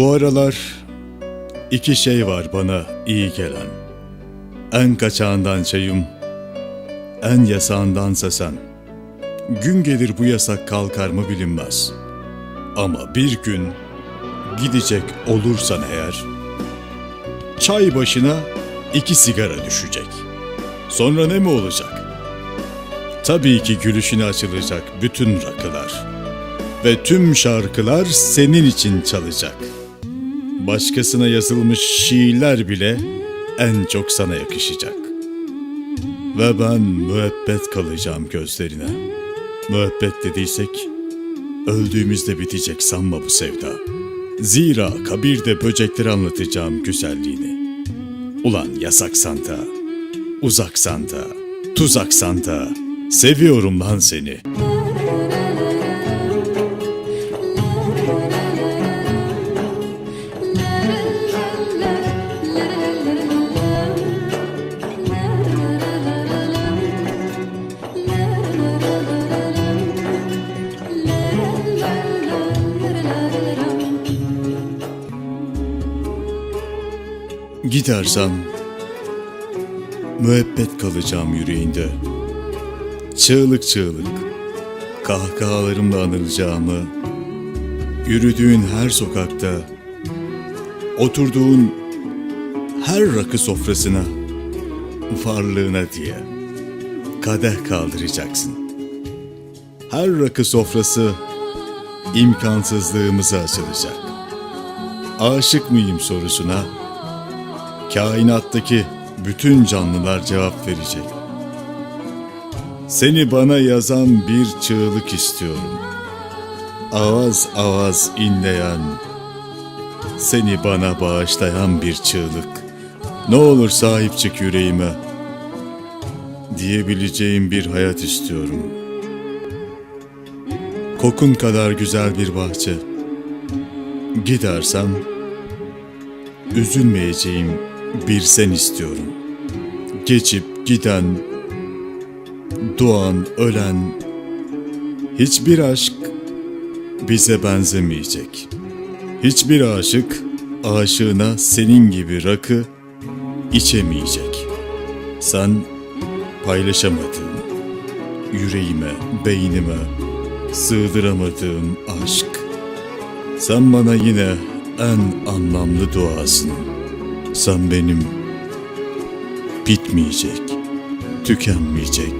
Bu aralar iki şey var bana iyi gelen. En kaçağından çayım, en yasağındansa sen. Gün gelir bu yasak kalkar mı bilinmez. Ama bir gün gidecek olursan eğer, çay başına iki sigara düşecek. Sonra ne mi olacak? Tabii ki gülüşüne açılacak bütün rakılar. Ve tüm şarkılar senin için çalacak. Başkasına yazılmış şiirler bile en çok sana yakışacak. Ve ben müebbet kalacağım gözlerine. Müebbet dediysek, öldüğümüzde bitecek sanma bu sevda. Zira kabirde böcekleri anlatacağım güzelliğini. Ulan yasaksan da, uzaksan da, tuzaksan da, seviyorum lan seni. Gidersem müebbet kalacağım yüreğinde. Çığlık çığlık kahkahalarımla anılacağımı, yürüdüğün her sokakta, oturduğun her rakı sofrasına, varlığına diye kadeh kaldıracaksın. Her rakı sofrası imkansızlığımıza açılacak. Aşık mıyım sorusuna kainattaki bütün canlılar cevap verecek. Seni bana yazan bir çığlık istiyorum. Avaz avaz inleyen, seni bana bağışlayan bir çığlık. Ne olur sahip çık yüreğime. Diyebileceğim bir hayat istiyorum. Kokun kadar güzel bir bahçe. Gidersem üzülmeyeceğim bir sen istiyorum. Geçip giden, doğan, ölen, hiçbir aşk bize benzemeyecek. Hiçbir aşık aşığına senin gibi rakı içemeyecek. Sen paylaşamadığım, yüreğime, beynime sığdıramadığım aşk. Sen bana yine en anlamlı duasın. Sen benim bitmeyecek, tükenmeyecek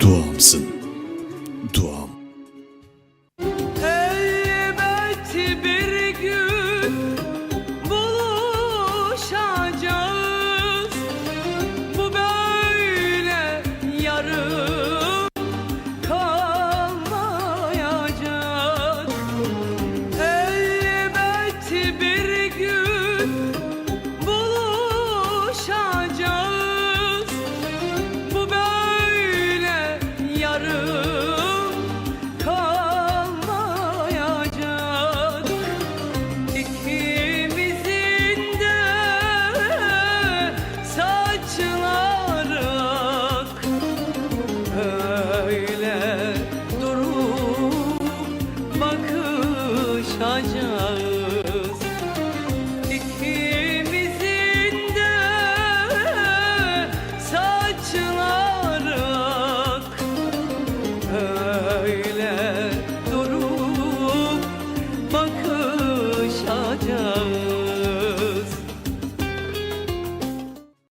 duamsın. Duam. Bakışacağız